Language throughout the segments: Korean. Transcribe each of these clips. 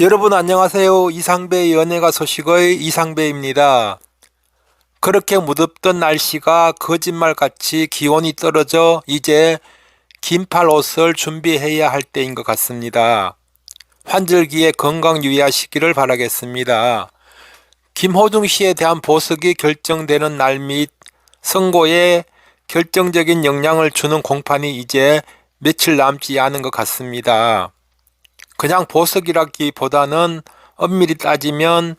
여러분 안녕하세요. 이상배 연예가 소식의 이상배입니다. 그렇게 무덥던 날씨가 거짓말같이 기온이 떨어져 이제 긴팔 옷을 준비해야 할 때인 것 같습니다. 환절기에 건강 유의하시기를 바라겠습니다. 김호중 씨에 대한 보석이 결정되는 날 및 선고에 결정적인 영향을 주는 공판이 이제 며칠 남지 않은 것 같습니다. 그냥 보석이라기보다는 엄밀히 따지면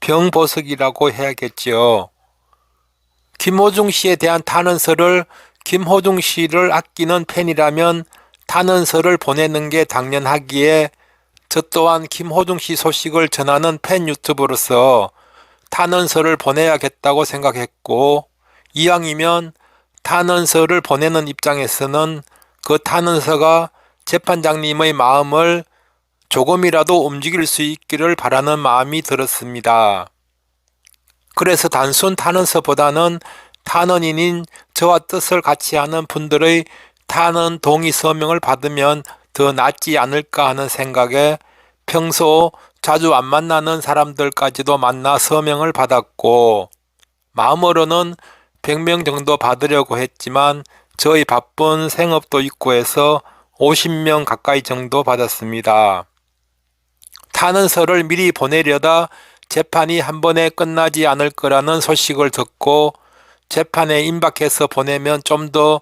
병보석이라고 해야겠죠. 김호중 씨에 대한 탄원서를 김호중 씨를 아끼는 팬이라면 탄원서를 보내는 게 당연하기에 저 또한 김호중 씨 소식을 전하는 팬 유튜버로서 탄원서를 보내야겠다고 생각했고 이왕이면 탄원서를 보내는 입장에서는 그 탄원서가 재판장님의 마음을 조금이라도 움직일 수 있기를 바라는 마음이 들었습니다. 그래서 단순 탄원서보다는 탄원인인 저와 뜻을 같이 하는 분들의 탄원 동의 서명을 받으면 더 낫지 않을까 하는 생각에 평소 자주 안 만나는 사람들까지도 만나 서명을 받았고 마음으로는 100명 정도 받으려고 했지만 저희 바쁜 생업도 있고 해서 50명 가까이 정도 받았습니다. 탄원서를 미리 보내려다 재판이 한 번에 끝나지 않을 거라는 소식을 듣고 재판에 임박해서 보내면 좀 더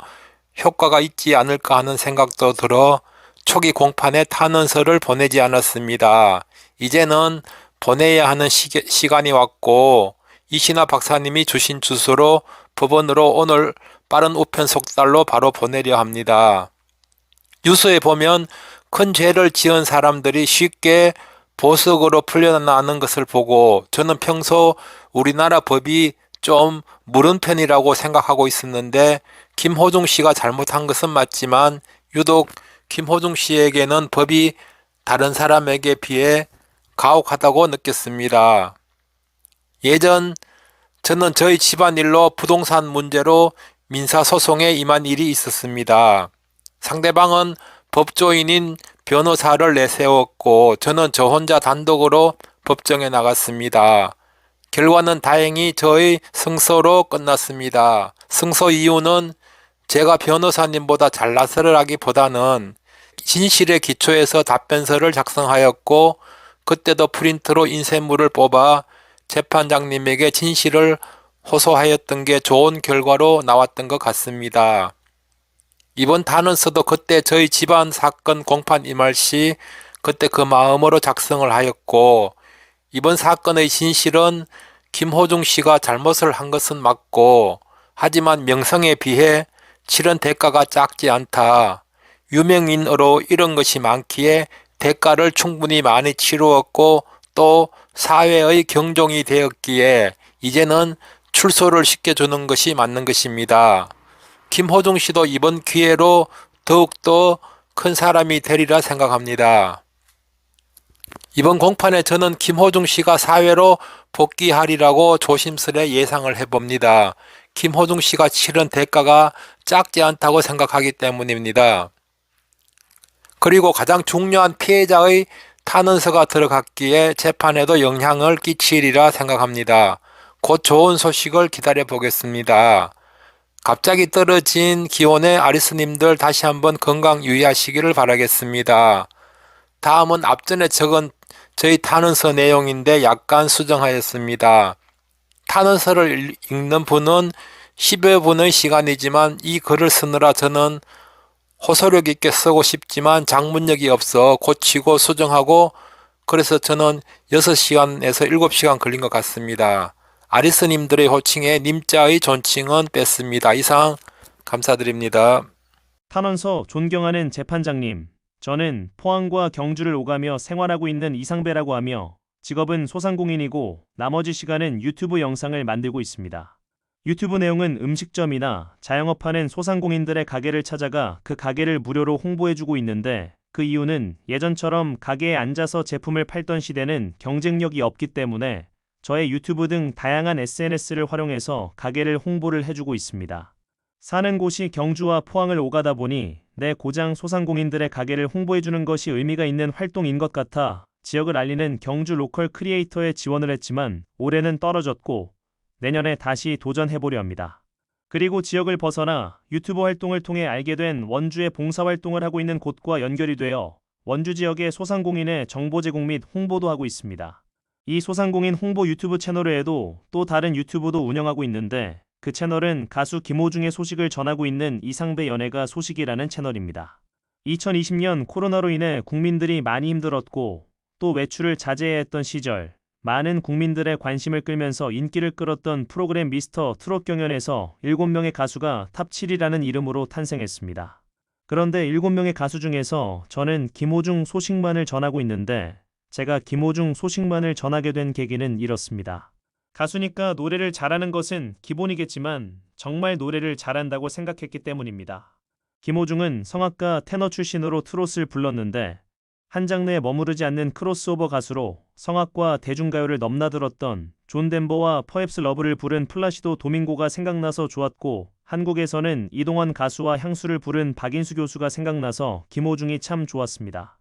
효과가 있지 않을까 하는 생각도 들어 초기 공판에 탄원서를 보내지 않았습니다. 이제는 보내야 하는 시, 시간이 왔고 이신화 박사님이 주신 주소로 법원으로 오늘 빠른 우편 속달로 바로 보내려 합니다. 뉴스에 보면 큰 죄를 지은 사람들이 쉽게 보석으로 풀려나는 것을 보고 저는 평소 우리나라 법이 좀 무른 편이라고 생각하고 있었는데 김호중 씨가 잘못한 것은 맞지만 유독 김호중 씨에게는 법이 다른 사람에게 비해 가혹하다고 느꼈습니다. 예전 저는 저희 집안일로 부동산 문제로 민사소송에 임한 일이 있었습니다. 상대방은 법조인인 변호사를 내세웠고 저는 저 혼자 단독으로 법정에 나갔습니다. 결과는 다행히 저의 승소로 끝났습니다. 승소 이유는 제가 변호사님보다 잘나서라기보다는 진실에 기초해서 답변서를 작성하였고 그때도 프린트로 인쇄물을 뽑아 재판장님에게 진실을 호소하였던 게 좋은 결과로 나왔던 것 같습니다. 이번 단원서도 그때 저희 집안 사건 공판 임할 시 그때 그 마음으로 작성을 하였고 이번 사건의 진실은 김호중 씨가 잘못을 한 것은 맞고 하지만 명성에 비해 치른 대가가 작지 않다. 유명인으로 이런 것이 많기에 대가를 충분히 많이 치루었고 또 사회의 경종이 되었기에 이제는 출소를 시켜주는 것이 맞는 것입니다. 김호중 씨도 이번 기회로 더욱더 큰 사람이 되리라 생각합니다. 이번 공판에 저는 김호중 씨가 사회로 복귀하리라고 조심스레 예상을 해봅니다. 김호중 씨가 치른 대가가 작지 않다고 생각하기 때문입니다. 그리고 가장 중요한 피해자의 탄원서가 들어갔기에 재판에도 영향을 끼치리라 생각합니다. 곧 좋은 소식을 기다려 보겠습니다. 갑자기 떨어진 기온에 아리스님들 다시 한번 건강 유의하시기를 바라겠습니다. 다음은 앞전에 적은 저희 탄원서 내용인데 약간 수정하였습니다. 탄원서를 읽는 분은 10여 분의 시간이지만 이 글을 쓰느라 저는 호소력 있게 쓰고 싶지만 장문력이 없어 고치고 수정하고 그래서 저는 6시간에서 7시간 걸린 것 같습니다. 아리스님들의 호칭에 님자의 존칭은 뺐습니다. 이상 감사드립니다. 탄원서 존경하는 재판장님. 저는 포항과 경주를 오가며 생활하고 있는 이상배라고 하며 직업은 소상공인이고 나머지 시간은 유튜브 영상을 만들고 있습니다. 유튜브 내용은 음식점이나 자영업하는 소상공인들의 가게를 찾아가 그 가게를 무료로 홍보해주고 있는데 그 이유는 예전처럼 가게에 앉아서 제품을 팔던 시대는 경쟁력이 없기 때문에 저의 유튜브 등 다양한 SNS를 활용해서 가게를 홍보를 해주고 있습니다. 사는 곳이 경주와 포항을 오가다 보니 내 고장 소상공인들의 가게를 홍보해주는 것이 의미가 있는 활동인 것 같아 지역을 알리는 경주 로컬 크리에이터에 지원을 했지만 올해는 떨어졌고 내년에 다시 도전해보려 합니다. 그리고 지역을 벗어나 유튜브 활동을 통해 알게 된 원주의 봉사활동을 하고 있는 곳과 연결이 되어 원주 지역의 소상공인의 정보 제공 및 홍보도 하고 있습니다. 이 소상공인 홍보 유튜브 채널 외에도 또 다른 유튜브도 운영하고 있는데 그 채널은 가수 김호중의 소식을 전하고 있는 이상배 연예가 소식이라는 채널입니다. 2020년 코로나로 인해 국민들이 많이 힘들었고 또 외출을 자제해야 했던 시절 많은 국민들의 관심을 끌면서 인기를 끌었던 프로그램 미스터 트롯 경연에서 7명의 가수가 탑 7이라는 이름으로 탄생했습니다. 그런데 7명의 가수 중에서 저는 김호중 소식만을 전하고 있는데 제가 김호중 소식만을 전하게 된 계기는 이렇습니다. 가수니까 노래를 잘하는 것은 기본이겠지만 정말 노래를 잘한다고 생각했기 때문입니다. 김호중은 성악가 테너 출신으로 트롯을 불렀는데 한 장르에 머무르지 않는 크로스오버 가수로 성악과 대중가요를 넘나들었던 존 덴버와 퍼앱스 러브를 부른 플라시도 도밍고가 생각나서 좋았고 한국에서는 이동환 가수와 향수를 부른 박인수 교수가 생각나서 김호중이 참 좋았습니다.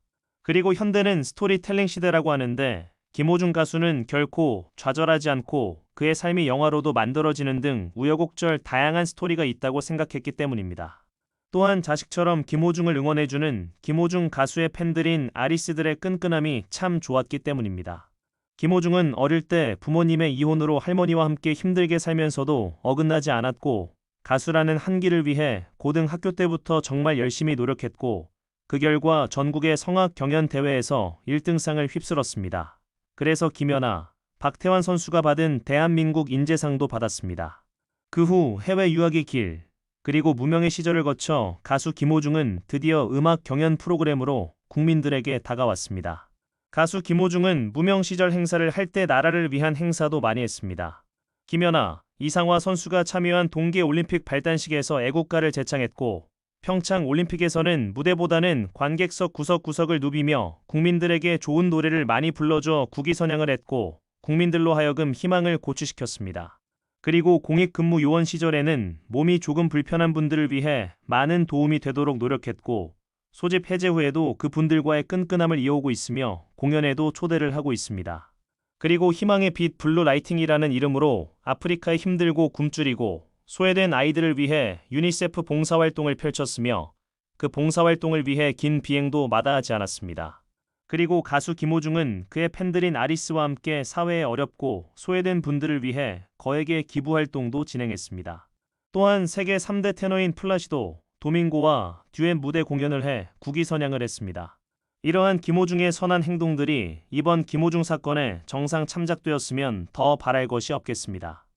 그리고 현대는 스토리텔링 시대라고 하는데 김호중 가수는 결코 좌절하지 않고 그의 삶이 영화로도 만들어지는 등 우여곡절 다양한 스토리가 있다고 생각했기 때문입니다. 또한 자식처럼 김호중을 응원해주는 김호중 가수의 팬들인 아리스들의 끈끈함이 참 좋았기 때문입니다. 김호중은 어릴 때 부모님의 이혼으로 할머니와 함께 힘들게 살면서도 어긋나지 않았고 가수라는 한 길을 위해 고등학교 때부터 정말 열심히 노력했고 그 결과 전국의 성악 경연 대회에서 1등상을 휩쓸었습니다. 그래서 김연아, 박태환 선수가 받은 대한민국 인재상도 받았습니다. 그 후 해외 유학의 길, 그리고 무명의 시절을 거쳐 가수 김호중은 드디어 음악 경연 프로그램으로 국민들에게 다가왔습니다. 가수 김호중은 무명 시절 행사를 할 때 나라를 위한 행사도 많이 했습니다. 김연아, 이상화 선수가 참여한 동계 올림픽 발단식에서 애국가를 제창했고 평창 올림픽에서는 무대보다는 관객석 구석구석을 누비며 국민들에게 좋은 노래를 많이 불러줘 국위선양을 했고 국민들로 하여금 희망을 고취시켰습니다. 그리고 공익근무 요원 시절에는 몸이 조금 불편한 분들을 위해 많은 도움이 되도록 노력했고 소집 해제 후에도 그 분들과의 끈끈함을 이어오고 있으며 공연에도 초대를 하고 있습니다. 그리고 희망의 빛 블루 라이팅이라는 이름으로 아프리카에 힘들고 굶주리고 소외된 아이들을 위해 유니세프 봉사활동을 펼쳤으며 그 봉사활동을 위해 긴 비행도 마다하지 않았습니다. 그리고 가수 김호중은 그의 팬들인 아리스와 함께 사회에 어렵고 소외된 분들을 위해 거액의 기부활동도 진행했습니다. 또한 세계 3대 테너인 플라시도, 도밍고와 듀엣 무대 공연을 해 국위 선양을 했습니다. 이러한 김호중의 선한 행동들이 이번 김호중 사건에 정상 참작되었으면 더 바랄 것이 없겠습니다.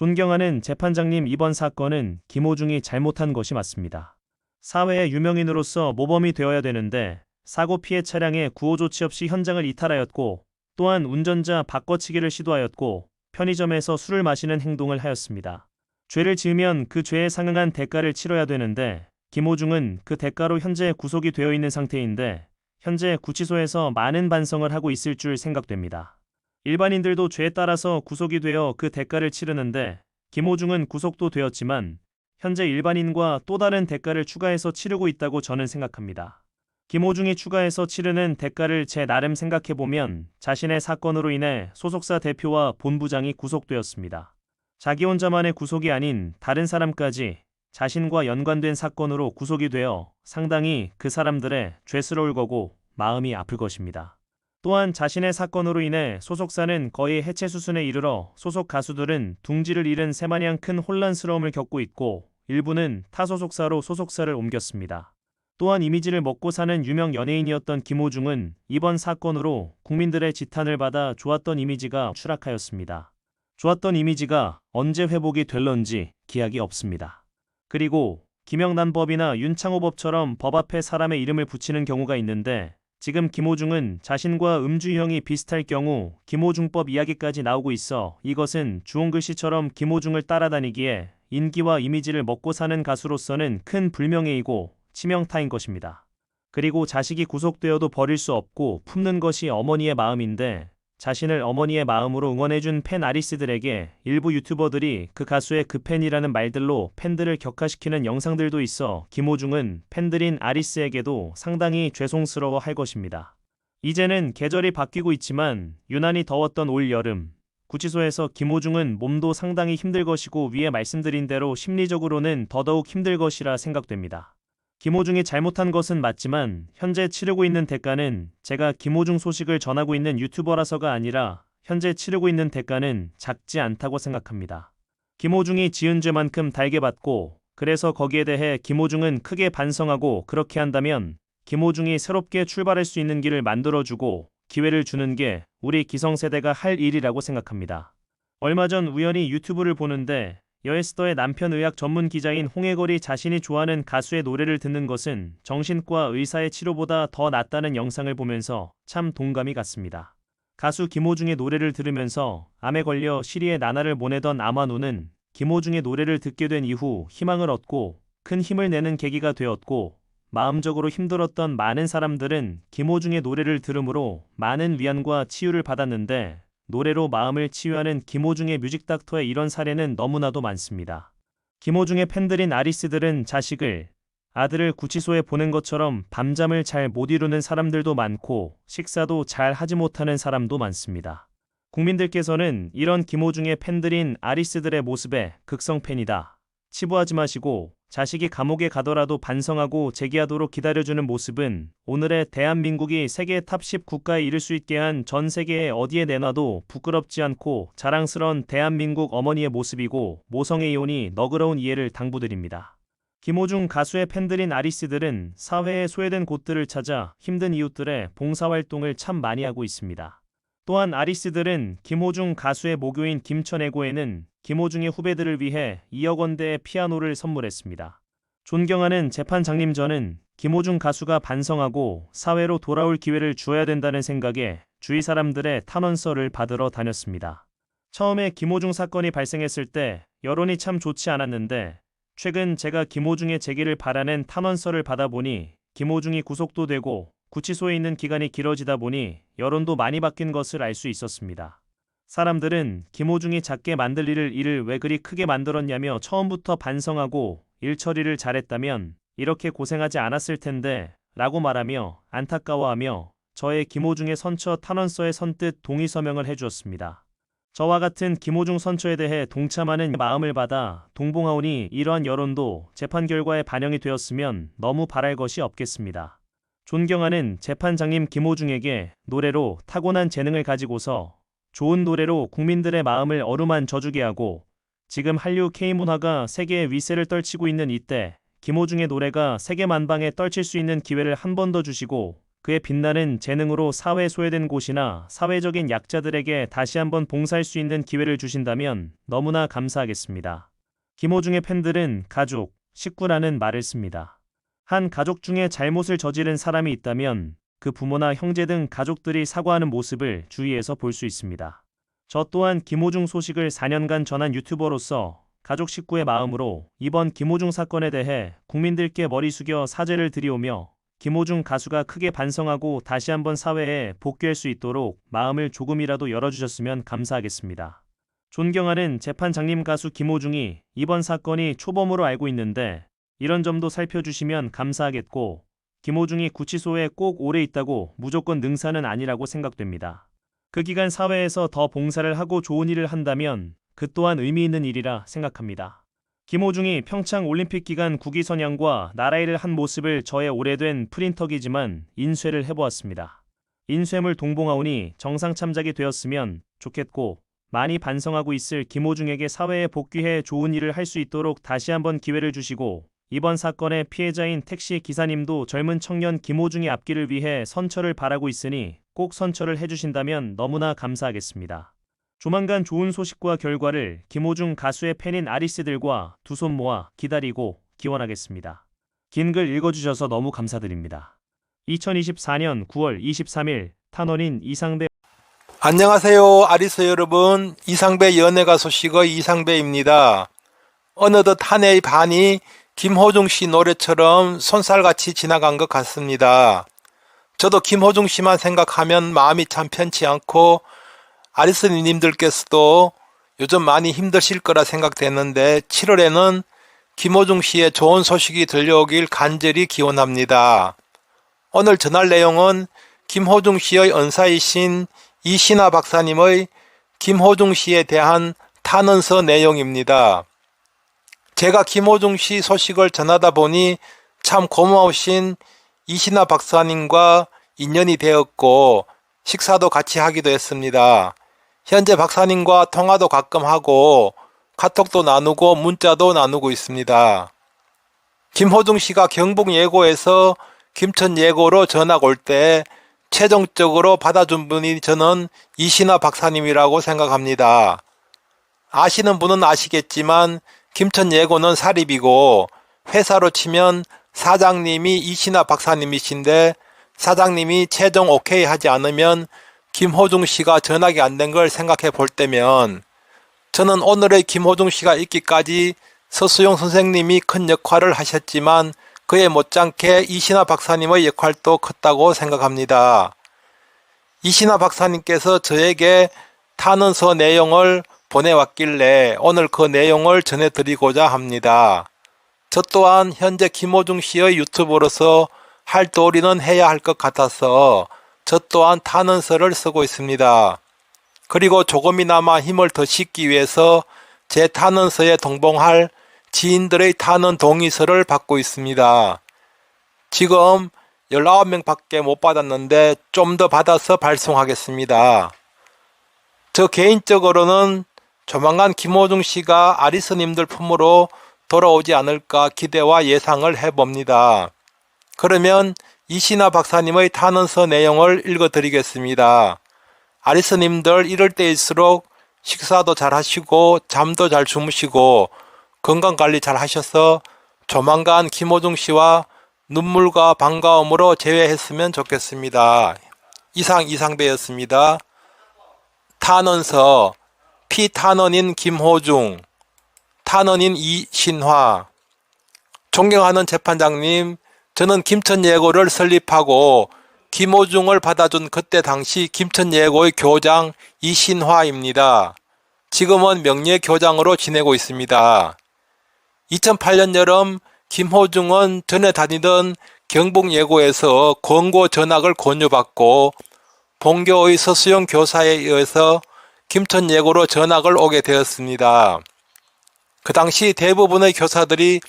존경하는 재판장님 이번 사건은 김호중이 잘못한 것이 맞습니다. 사회의 유명인으로서 모범이 되어야 되는데 사고 피해 차량의 구호 조치 없이 현장을 이탈하였고 또한 운전자 바꿔치기를 시도하였고 편의점에서 술을 마시는 행동을 하였습니다. 죄를 지으면 그 죄에 상응한 대가를 치러야 되는데 김호중은 그 대가로 현재 구속이 되어 있는 상태인데 현재 구치소에서 많은 반성을 하고 있을 줄 생각됩니다. 일반인들도 죄에 따라서 구속이 되어 그 대가를 치르는데 김호중은 구속도 되었지만 현재 일반인과 또 다른 대가를 추가해서 치르고 있다고 저는 생각합니다. 김호중이 추가해서 치르는 대가를 제 나름 생각해보면 자신의 사건으로 인해 소속사 대표와 본부장이 구속되었습니다. 자기 혼자만의 구속이 아닌 다른 사람까지 자신과 연관된 사건으로 구속이 되어 상당히 그 사람들의 죄스러울 거고 마음이 아플 것입니다. 또한 자신의 사건으로 인해 소속사는 거의 해체 수순에 이르러 소속 가수들은 둥지를 잃은 새마냥 큰 혼란스러움을 겪고 있고 일부는 타 소속사로 소속사를 옮겼습니다. 또한 이미지를 먹고 사는 유명 연예인이었던 김호중은 이번 사건으로 국민들의 지탄을 받아 좋았던 이미지가 추락하였습니다. 좋았던 이미지가 언제 회복이 될런지 기약이 없습니다. 그리고 김영란 법이나 윤창호 법처럼 법 앞에 사람의 이름을 붙이는 경우가 있는데 지금 김호중은 자신과 음주형이 비슷할 경우 김호중법 이야기까지 나오고 있어 이것은 주홍글씨처럼 김호중을 따라다니기에 인기와 이미지를 먹고 사는 가수로서는 큰 불명예이고 치명타인 것입니다. 그리고 자식이 구속되어도 버릴 수 없고 품는 것이 어머니의 마음인데 자신을 어머니의 마음으로 응원해준 팬 아리스들에게 일부 유튜버들이 그 가수의 그 팬이라는 말들로 팬들을 격화시키는 영상들도 있어 김호중은 팬들인 아리스에게도 상당히 죄송스러워 할 것입니다. 이제는 계절이 바뀌고 있지만 유난히 더웠던 올 여름. 구치소에서 김호중은 몸도 상당히 힘들 것이고 위에 말씀드린 대로 심리적으로는 더더욱 힘들 것이라 생각됩니다. 김호중이 잘못한 것은 맞지만 현재 치르고 있는 대가는 제가 김호중 소식을 전하고 있는 유튜버라서가 아니라 현재 치르고 있는 대가는 작지 않다고 생각합니다. 김호중이 지은 죄만큼 달게 받고 그래서 거기에 대해 김호중은 크게 반성하고 그렇게 한다면 김호중이 새롭게 출발할 수 있는 길을 만들어주고 기회를 주는 게 우리 기성세대가 할 일이라고 생각합니다. 얼마 전 우연히 유튜브를 보는데 여에스더의 남편 의학 전문 기자인 홍해걸이 자신이 좋아하는 가수의 노래를 듣는 것은 정신과 의사의 치료보다 더 낫다는 영상을 보면서 참 동감이 갔습니다. 가수 김호중의 노래를 들으면서 암에 걸려 시리에 나날을 보내던 아마노는 김호중의 노래를 듣게 된 이후 희망을 얻고 큰 힘을 내는 계기가 되었고 마음적으로 힘들었던 많은 사람들은 김호중의 노래를 들으므로 많은 위안과 치유를 받았는데 노래로 마음을 치유하는 김호중의 뮤직닥터의 이런 사례는 너무나도 많습니다. 김호중의 팬들인 아리스들은 자식을 아들을 구치소에 보낸 것처럼 밤잠을 잘 못 이루는 사람들도 많고 식사도 잘 하지 못하는 사람도 많습니다. 국민들께서는 이런 김호중의 팬들인 아리스들의 모습에 극성 팬이다. 치부하지 마시고 자식이 감옥에 가더라도 반성하고 재기하도록 기다려주는 모습은 오늘의 대한민국이 세계 탑10 국가에 이를 수 있게 한 전 세계에 어디에 내놔도 부끄럽지 않고 자랑스러운 대한민국 어머니의 모습이고 모성애 이혼이 너그러운 이해를 당부드립니다. 김호중 가수의 팬들인 아리스들은 사회에 소외된 곳들을 찾아 힘든 이웃들의 봉사활동을 참 많이 하고 있습니다. 또한 아리스들은 김호중 가수의 모교인 김천애고에는 김호중의 후배들을 위해 2억 원대의 피아노를 선물했습니다. 존경하는 재판장님 저는 김호중 가수가 반성하고 사회로 돌아올 기회를 주어야 된다는 생각에 주위 사람들의 탄원서를 받으러 다녔습니다. 처음에 김호중 사건이 발생했을 때 여론이 참 좋지 않았는데 최근 제가 김호중의 재기를 바라는 탄원서를 받아보니 김호중이 구속도 되고 구치소에 있는 기간이 길어지다 보니 여론도 많이 바뀐 것을 알 수 있었습니다. 사람들은 김호중이 작게 만들 일을 일을 왜 그리 크게 만들었냐며 처음부터 반성하고 일 처리를 잘했다면 이렇게 고생하지 않았을 텐데 라고 말하며 안타까워하며 저의 김호중의 선처 탄원서에 선뜻 동의 서명을 해주었습니다. 저와 같은 김호중 선처에 대해 동참하는 마음을 받아 동봉하오니 이러한 여론도 재판 결과에 반영이 되었으면 너무 바랄 것이 없겠습니다. 존경하는 재판장님 김호중에게 노래로 타고난 재능을 가지고서 좋은 노래로 국민들의 마음을 어루만 져주게 하고 지금 한류 K문화가 세계의 위세를 떨치고 있는 이때 김호중의 노래가 세계 만방에 떨칠 수 있는 기회를 한 번 더 주시고 그의 빛나는 재능으로 사회 소외된 곳이나 사회적인 약자들에게 다시 한번 봉사할 수 있는 기회를 주신다면 너무나 감사하겠습니다. 김호중의 팬들은 가족, 식구라는 말을 씁니다. 한 가족 중에 잘못을 저지른 사람이 있다면 그 부모나 형제 등 가족들이 사과하는 모습을 주위에서 볼 수 있습니다. 저 또한 김호중 소식을 4년간 전한 유튜버로서 가족 식구의 마음으로 이번 김호중 사건에 대해 국민들께 머리 숙여 사죄를 드리오며 김호중 가수가 크게 반성하고 다시 한번 사회에 복귀할 수 있도록 마음을 조금이라도 열어주셨으면 감사하겠습니다. 존경하는 재판장님 가수 김호중이 이번 사건이 초범으로 알고 있는데 이런 점도 살펴주시면 감사하겠고 김호중이 구치소에 꼭 오래 있다고 무조건 능사는 아니라고 생각됩니다. 그 기간 사회에서 더 봉사를 하고 좋은 일을 한다면 그 또한 의미 있는 일이라 생각합니다. 김호중이 평창 올림픽 기간 국위 선양과 나라 일을 한 모습을 저의 오래된 프린터기지만 인쇄를 해보았습니다. 인쇄물 동봉하오니 정상 참작이 되었으면 좋겠고 많이 반성하고 있을 김호중에게 사회에 복귀해 좋은 일을 할 수 있도록 다시 한번 기회를 주시고 이번 사건의 피해자인 택시 기사님도 젊은 청년 김호중의 앞길을 위해 선처를 바라고 있으니 꼭 선처를 해주신다면 너무나 감사하겠습니다. 조만간 좋은 소식과 결과를 김호중 가수의 팬인 아리스들과 두 손 모아 기다리고 기원하겠습니다. 긴 글 읽어주셔서 너무 감사드립니다. 2024년 9월 23일 탄원인 이상배 안녕하세요 아리스 여러분 이상배 연예가 소식의 이상배입니다. 어느덧 한 해의 반이 김호중 씨 노래처럼 손살같이 지나간 것 같습니다. 저도 김호중 씨만 생각하면 마음이 참 편치 않고 아리스님들께서도 요즘 많이 힘드실 거라 생각되는데 7월에는 김호중 씨의 좋은 소식이 들려오길 간절히 기원합니다. 오늘 전할 내용은 김호중 씨의 은사이신 이신하 박사님의 김호중 씨에 대한 탄원서 내용입니다. 제가 김호중 씨 소식을 전하다 보니 참 고마우신 이신하 박사님과 인연이 되었고 식사도 같이 하기도 했습니다. 현재 박사님과 통화도 가끔 하고 카톡도 나누고 문자도 나누고 있습니다. 김호중 씨가 경북 예고에서 김천 예고로 전학 올 때 최종적으로 받아준 분이 저는 이신하 박사님이라고 생각합니다. 아시는 분은 아시겠지만 김천 예고는 사립이고 회사로 치면 사장님이 이신하 박사님이신데 사장님이 최종 오케이 하지 않으면 김호중 씨가 전학이 안 된 걸 생각해 볼 때면 저는 오늘의 김호중 씨가 있기까지 서수용 선생님이 큰 역할을 하셨지만 그에 못지않게 이신하 박사님의 역할도 컸다고 생각합니다. 이신하 박사님께서 저에게 탄원서 내용을 보내왔길래 오늘 그 내용을 전해드리고자 합니다. 저 또한 현재 김호중 씨의 유튜버로서 할 도리는 해야 할 것 같아서 저 또한 탄원서를 쓰고 있습니다. 그리고 조금이나마 힘을 더 싣기 위해서 제 탄원서에 동봉할 지인들의 탄원 동의서를 받고 있습니다. 지금 19명 밖에 못 받았는데 좀 더 받아서 발송하겠습니다. 저 개인적으로는 조만간 김호중 씨가 아리스님들 품으로 돌아오지 않을까 기대와 예상을 해봅니다. 그러면 이신하 박사님의 탄원서 내용을 읽어드리겠습니다. 아리스님들 이럴 때일수록 식사도 잘 하시고 잠도 잘 주무시고 건강 관리 잘 하셔서 조만간 김호중 씨와 눈물과 반가움으로 재회했으면 좋겠습니다. 이상 이상배였습니다. 탄원서 피탄원인 김호중 탄원인 이신화 존경하는 재판장님 저는 김천예고를 설립하고 김호중을 받아준 그때 당시 김천예고의 교장 이신화입니다. 지금은 명예교장으로 지내고 있습니다. 2008년 여름 김호중은 전에 다니던 경북예고에서 권고 전학을 권유받고 본교의 서수영 교사에 의해서 김천 예고로 전학을 오게 되었습니다. 그 당시 대부분의 교사들이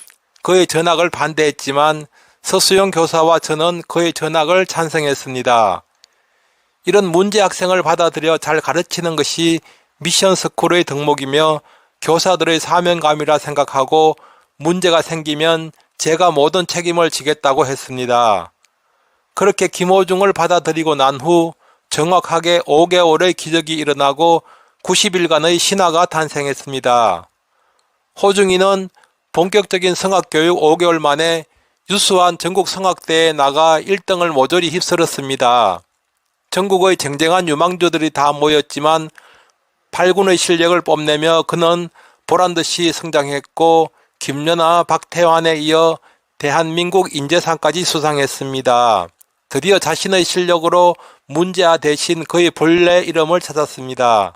그의 전학을 반대했지만 서수영 교사와 저는 그의 전학을 찬성했습니다. 이런 문제 학생을 받아들여 잘 가르치는 것이 미션 스쿨의 덕목이며 교사들의 사명감이라 생각하고 문제가 생기면 제가 모든 책임을 지겠다고 했습니다. 그렇게 김호중을 받아들이고 난 후 정확하게 5개월의 기적이 일어나고 90일간의 신화가 탄생했습니다. 호중이는 본격적인 성악교육 5개월 만에 유수한 전국 성악대에 나가 1등을 모조리 휩쓸었습니다. 전국의 쟁쟁한 유망주들이 다 모였지만 8군의 실력을 뽐내며 그는 보란듯이 성장했고 김연아, 박태환에 이어 대한민국 인재상까지 수상했습니다. 드디어 자신의 실력으로 문제아 대신 그의 본래 이름을 찾았습니다.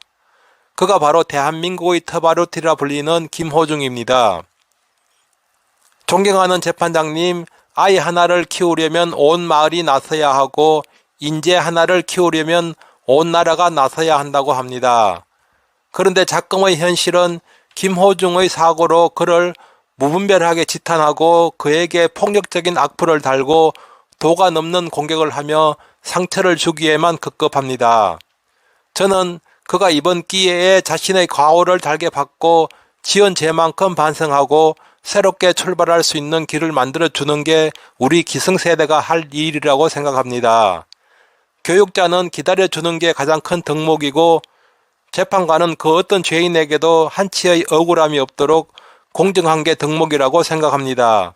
그가 바로 대한민국의 터바루티라 불리는 김호중입니다. 존경하는 재판장님, 아이 하나를 키우려면 온 마을이 나서야 하고 인재 하나를 키우려면 온 나라가 나서야 한다고 합니다. 그런데 작금의 현실은 김호중의 사고로 그를 무분별하게 지탄하고 그에게 폭력적인 악플을 달고 도가 넘는 공격을 하며 상처를 주기에만 급급합니다. 저는 그가 이번 기회에 자신의 과오를 달게 받고 지은 죄만큼 반성하고 새롭게 출발할 수 있는 길을 만들어 주는 게 우리 기성세대가 할 일이라고 생각합니다. 교육자는 기다려 주는 게 가장 큰 덕목이고 재판관은 그 어떤 죄인에게도 한치의 억울함이 없도록 공정한 게 덕목이라고 생각합니다.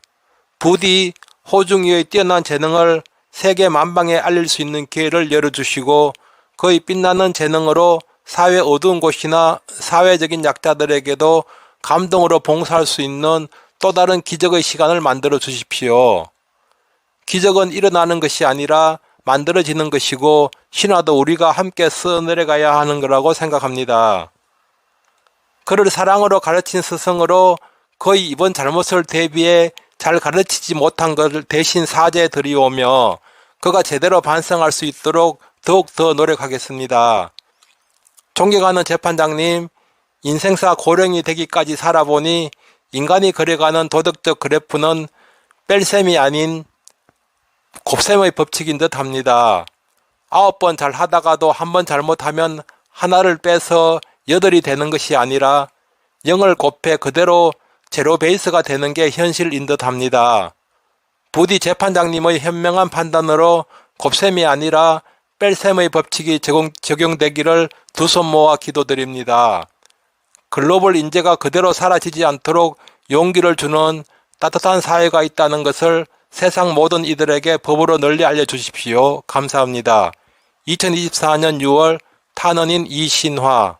부디 호중이의 뛰어난 재능을 세계 만방에 알릴 수 있는 기회를 열어주시고 그의 빛나는 재능으로 사회 어두운 곳이나 사회적인 약자들에게도 감동으로 봉사할 수 있는 또 다른 기적의 시간을 만들어 주십시오. 기적은 일어나는 것이 아니라 만들어지는 것이고 신화도 우리가 함께 써내려가야 하는 거라고 생각합니다. 그를 사랑으로 가르친 스승으로 그의 이번 잘못을 대비해 잘 가르치지 못한 것을 대신 사죄 드리오며 그가 제대로 반성할 수 있도록 더욱 더 노력하겠습니다. 존경하는 재판장님, 인생사 고령이 되기까지 살아보니 인간이 그려가는 도덕적 그래프는 뺄셈이 아닌 곱셈의 법칙인 듯 합니다. 아홉 번 잘 하다가도 한 번 잘못하면 하나를 빼서 여덟이 되는 것이 아니라 영을 곱해 그대로 제로 베이스가 되는 게 현실인 듯 합니다. 부디 재판장님의 현명한 판단으로 곱셈이 아니라 뺄셈의 법칙이 적용, 적용되기를 두 손 모아 기도드립니다. 글로벌 인재가 그대로 사라지지 않도록 용기를 주는 따뜻한 사회가 있다는 것을 세상 모든 이들에게 법으로 널리 알려주십시오. 감사합니다. 2024년 6월 탄원인 이신화